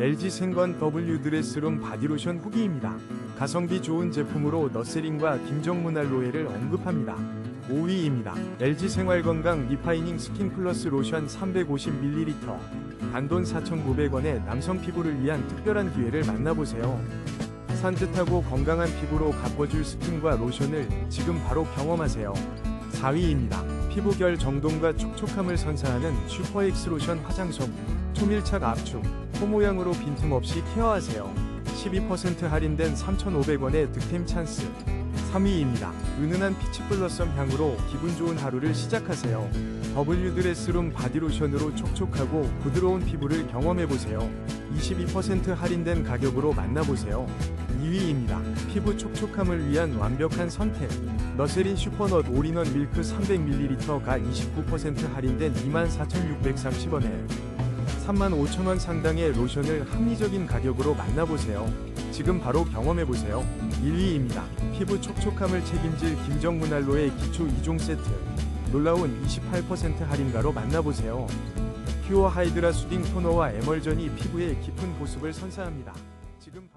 LG 생건 W 드레스룸 바디로션 후기입니다. 가성비 좋은 제품으로 너세린과 김정문 알로에를 언급합니다. 5위입니다. LG 생활건강 리파이닝 스킨 플러스 로션 350ml 단돈 4,900원에 남성 피부를 위한 특별한 기회를 만나보세요. 산뜻하고 건강한 피부로 가꿔줄 스킨과 로션을 지금 바로 경험하세요. 4위입니다. 피부결 정돈과 촉촉함을 선사하는 슈퍼엑스 로션 화장솜 초밀착 압축 코 모양으로 빈틈없이 케어하세요. 12% 할인된 3,500원의 득템 찬스 3위입니다. 은은한 피치 블러썸 향으로 기분 좋은 하루를 시작하세요. W 드레스룸 바디로션으로 촉촉하고 부드러운 피부를 경험해보세요. 22% 할인된 가격으로 만나보세요. 2위입니다. 피부 촉촉함을 위한 완벽한 선택. 너세린 슈퍼넛 올인원 밀크 300ml가 29% 할인된 24,630원에 35,000원 상당의 로션을 합리적인 가격으로 만나보세요. 지금 바로 경험해보세요. 1위입니다. 피부 촉촉함을 책임질 김정문 알로의 기초 2종 세트. 놀라운 28% 할인가로 만나보세요. 퓨어 하이드라 수딩 토너와 에멀전이 피부의 깊은 보습을 선사합니다. 지금